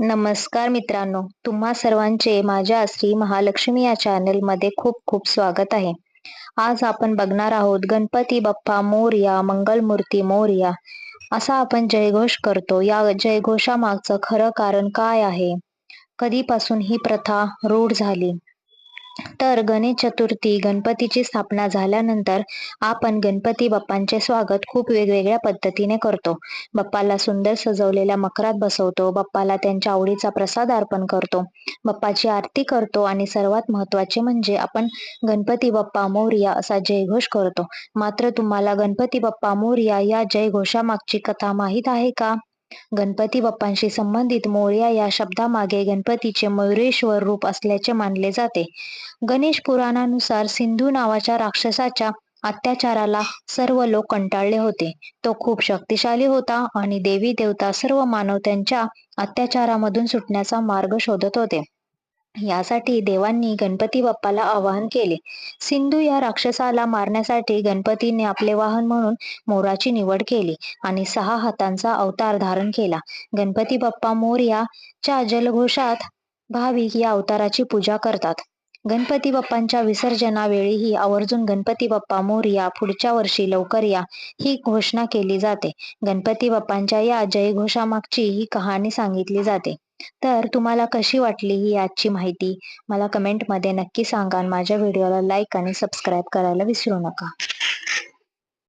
नमस्कार मित्रांनो तुम्हा सर्वांचे माझ्या श्री महालक्ष्मी या चॅनलमध्ये खूप खूप स्वागत आहे. आज आपण बघणार आहोत गणपती बाप्पा मोर्या मंगलमूर्ती मोर्या असा आपण जयघोष करतो. या जयघोषामागचं खरं कारण काय आहे? कधीपासून ही प्रथा रूढ झाली? तर गणेश चतुर्थी गणपतीची स्थापना झाल्यानंतर आपण गणपती बाप्पांचे स्वागत खूप वेगवेगळ्या पद्धतीने करतो. बाप्पाला सुंदर सजवलेल्या मकरात बसवतो. बाप्पाला त्यांच्या आवडीचा प्रसाद अर्पण करतो. बाप्पाची आरती करतो आणि सर्वात महत्त्वाचे म्हणजे आपण गणपती बाप्पा मोर्या असा जयघोष करतो. मात्र तुम्हाला गणपती बाप्पा मोर्या या जयघोषामागची कथा माहीत आहे का? गणपती बाप्पांशी संबंधित मोर्या या शब्दामागे गणपतीचे मयुरेश्वर रूप असल्याचे मानले जाते. गणेश पुराणानुसार सिंधू नावाच्या राक्षसाच्या अत्याचाराला सर्व लोक कंटाळले होते. तो खूप शक्तिशाली होता आणि देवी देवता सर्व मानव त्यांच्या अत्याचारामधून सुटण्याचा मार्ग शोधत होते. यासाठी देवांनी गणपती बाप्पाला आवाहन केले. सिंधू या राक्षसाला मारण्यासाठी गणपतीने आपले वाहन म्हणून मोराची निवड केली आणि सहा हातांचा अवतार धारण केला. गणपती बाप्पा मोर्याच्या जलघोषात भाविक या अवताराची पूजा करतात. गणपती बाप्पांच्या विसर्जनावेळीही आवर्जून गणपती बाप्पा मोरया पुढच्या वर्षी लवकर या ही घोषणा केली जाते. गणपती बाप्पांच्या या जयघोषामागची ही कहाणी सांगितली जाते. तर तुम्हाला कशी वाटली ही आजची माहिती? मला कमेंटमध्ये नक्की सांगा माझ्या व्हिडिओला लाईक आणि सबस्क्राईब करायला विसरू नका.